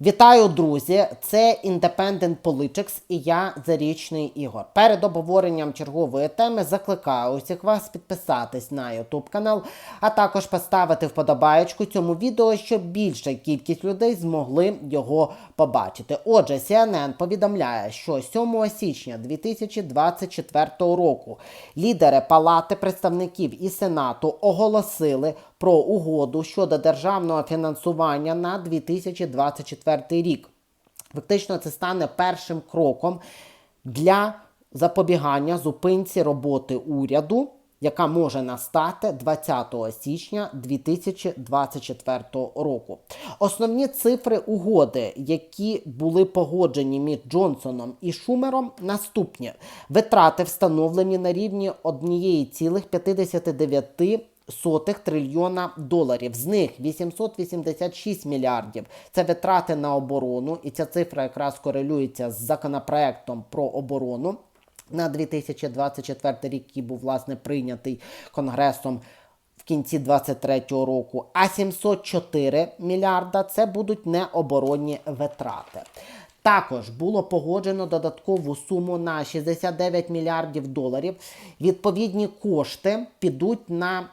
Вітаю, друзі! Це Independent Politics і я Зарічний Ігор. Перед обговоренням чергової теми закликаю усіх вас підписатись на YouTube канал, а також поставити вподобаєчку цьому відео, щоб більша кількість людей змогли його побачити. Отже, CNN повідомляє, що 7 січня 2024 року лідери Палати представників і Сенату оголосили про угоду щодо державного фінансування на 2024 рік. Фактично, це стане першим кроком для запобігання зупинці роботи уряду, яка може настати 20 січня 2024 року. Основні цифри угоди, які були погоджені між Джонсоном і Шумером, наступні: витрати встановлені на рівні 1,59 сотих трильйона доларів. З них 886 мільярдів це витрати на оборону, і ця цифра якраз корелюється з законопроектом про оборону на 2024 рік, який був власне прийнятий Конгресом. В кінці 2023 року, а 704 мільярда це будуть необоронні витрати. Також було погоджено додаткову суму на 69 мільярдів доларів. Відповідні кошти підуть на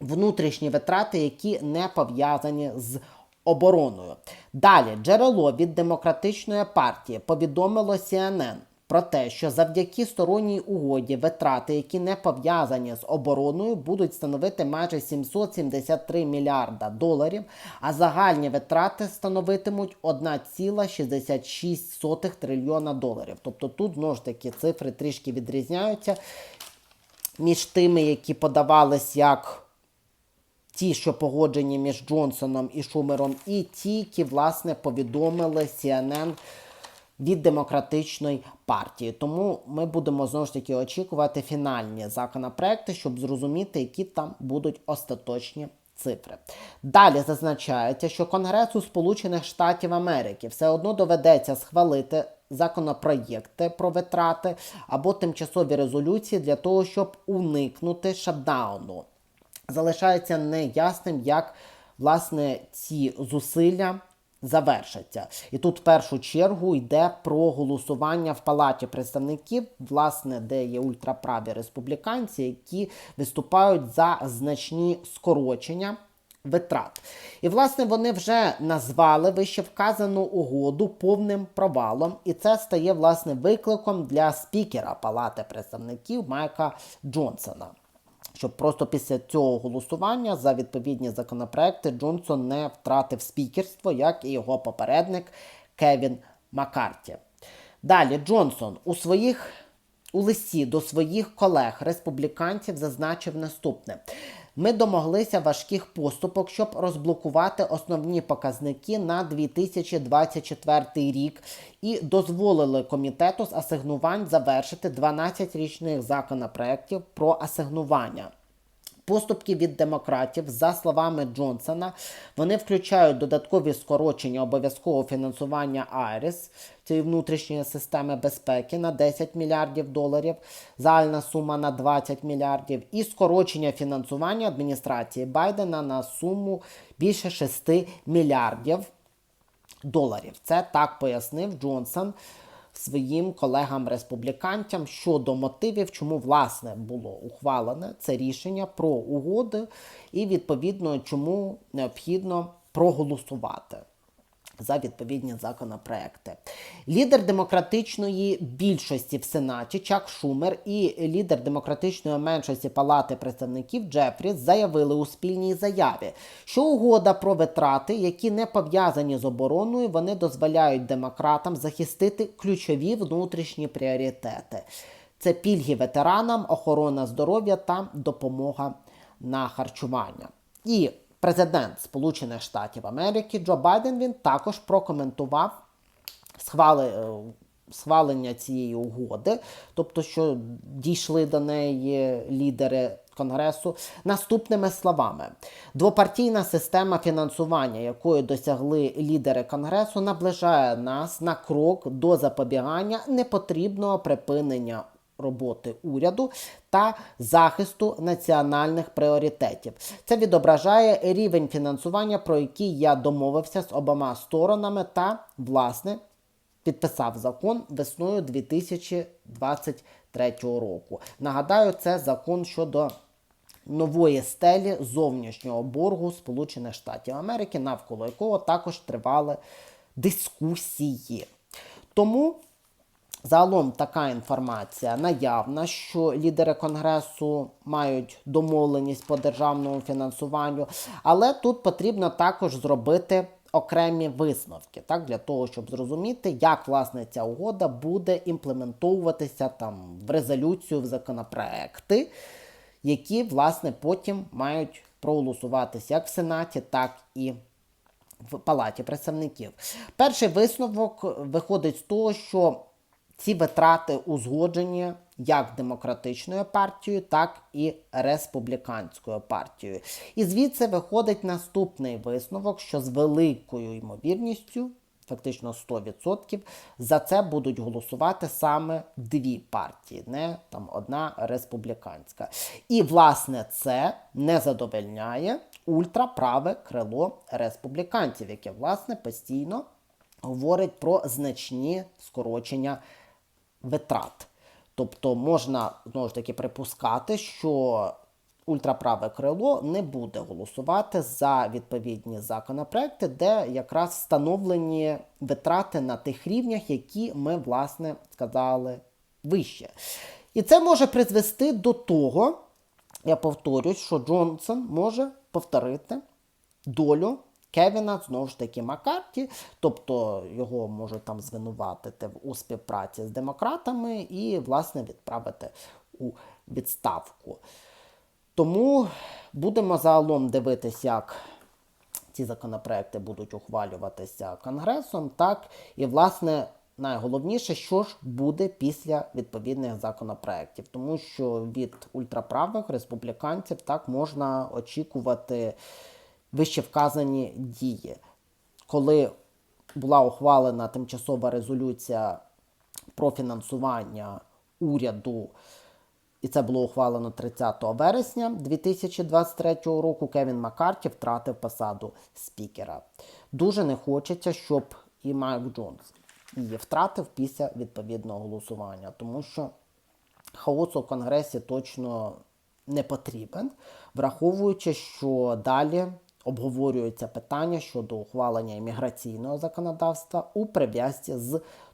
внутрішні витрати, які не пов'язані з обороною. Далі джерело від демократичної партії повідомило CNN про те, що завдяки сторонній угоді витрати, які не пов'язані з обороною, будуть становити майже 773 мільярда доларів, а загальні витрати становитимуть 1,66 трильйона доларів. Тобто тут знову ж таки цифри трішки відрізняються між тими, які подавались як ті, що погоджені між Джонсоном і Шумером, і ті, які, власне, повідомили CNN від демократичної партії. Тому ми будемо знову ж таки очікувати фінальні законопроекти, щоб зрозуміти, які там будуть остаточні. Цифри. Далі зазначається, що Конгресу Сполучених Штатів Америки все одно доведеться схвалити законопроєкти про витрати або тимчасові резолюції для того, щоб уникнути шатдауну залишається неясним, як власне ці зусилля завершаться. І тут в першу чергу йде про голосування в палаті представників, власне, де є ультраправі республіканці, які виступають за значні скорочення. Витрат. І, власне, вони вже назвали вище вказану угоду повним провалом, і це стає власне викликом для спікера Палати представників Майка Джонсона щоб просто після цього голосування за відповідні законопроекти Джонсон не втратив спікерство, як і його попередник Кевін Маккарті. Далі Джонсон у своїх у листі до своїх колег-республіканців зазначив наступне. Ми домоглися важких поступок, щоб розблокувати основні показники на 2024 рік і дозволили комітету з асигнувань завершити 12 річних законопроєктів про асигнування. Поступки від демократів, за словами Джонсона, вони включають додаткові скорочення обов'язкового фінансування Айріс, цієї внутрішньої системи безпеки на 10 мільярдів доларів, загальна сума на 20 мільярдів, і скорочення фінансування адміністрації Байдена на суму більше 6 мільярдів доларів. Це так пояснив Джонсон своїм колегам-республіканцям щодо мотивів, чому власне було ухвалене це рішення про угоди, і відповідно чому необхідно проголосувати. За відповідні законопроекти. Лідер демократичної більшості в Сенаті Чак Шумер і лідер демократичної меншості Палати представників Джефріс заявили у спільній заяві, що угода про витрати, які не пов'язані з обороною, вони дозволяють демократам захистити ключові внутрішні пріоритети. Це пільги ветеранам, охорона здоров'я та допомога на харчування. І президент Сполучених Штатів Америки Джо Байден він також прокоментував схвали, е, схвалення цієї угоди, тобто, що дійшли до неї лідери Конгресу, наступними словами: двопартійна система фінансування, якої досягли лідери Конгресу, наближає нас на крок до запобігання непотрібного припинення роботи уряду та захисту національних пріоритетів. Це відображає рівень фінансування, про який я домовився з обома сторонами, та власне підписав закон весною 2023 року. Нагадаю, це закон щодо нової стелі зовнішнього боргу Сполучених Штатів Америки, навколо якого також тривали дискусії. Тому Загалом така інформація наявна, що лідери конгресу мають домовленість по державному фінансуванню, але тут потрібно також зробити окремі висновки, так, для того, щоб зрозуміти, як власне ця угода буде імплементовуватися там в резолюцію, в законопроекти, які власне потім мають проголосуватися як в Сенаті, так і в Палаті представників. Перший висновок виходить з того, що ці витрати узгоджені як демократичною партією, так і республіканською партією. І звідси виходить наступний висновок, що з великою ймовірністю, фактично 100%, за це будуть голосувати саме дві партії, не там одна республіканська. І власне це не задовольняє ультраправе крило республіканців, яке власне постійно говорить про значні скорочення витрат. Тобто можна знову ж таки припускати, що ультраправе крило не буде голосувати за відповідні законопроекти, де якраз встановлені витрати на тих рівнях, які ми, власне, сказали вище. І це може призвести до того, я повторюсь, що Джонсон може повторити долю Кевіна знову ж таки Маккарті, тобто його можуть там звинуватити у співпраці з демократами і, власне, відправити у відставку. Тому будемо загалом дивитися, як ці законопроекти будуть ухвалюватися Конгресом, так і, власне, найголовніше, що ж буде після відповідних законопроєктів, тому що від ультраправих республіканців так можна очікувати вище вказані дії. Коли була ухвалена тимчасова резолюція про фінансування уряду, і це було ухвалено 30 вересня 2023 року, Кевін Маккарті втратив посаду спікера. Дуже не хочеться, щоб і Майк Джонс її втратив після відповідного голосування, тому що хаос у Конгресі точно не потрібен, враховуючи, що далі обговорюється питання щодо ухвалення імміграційного законодавства у прив'язці з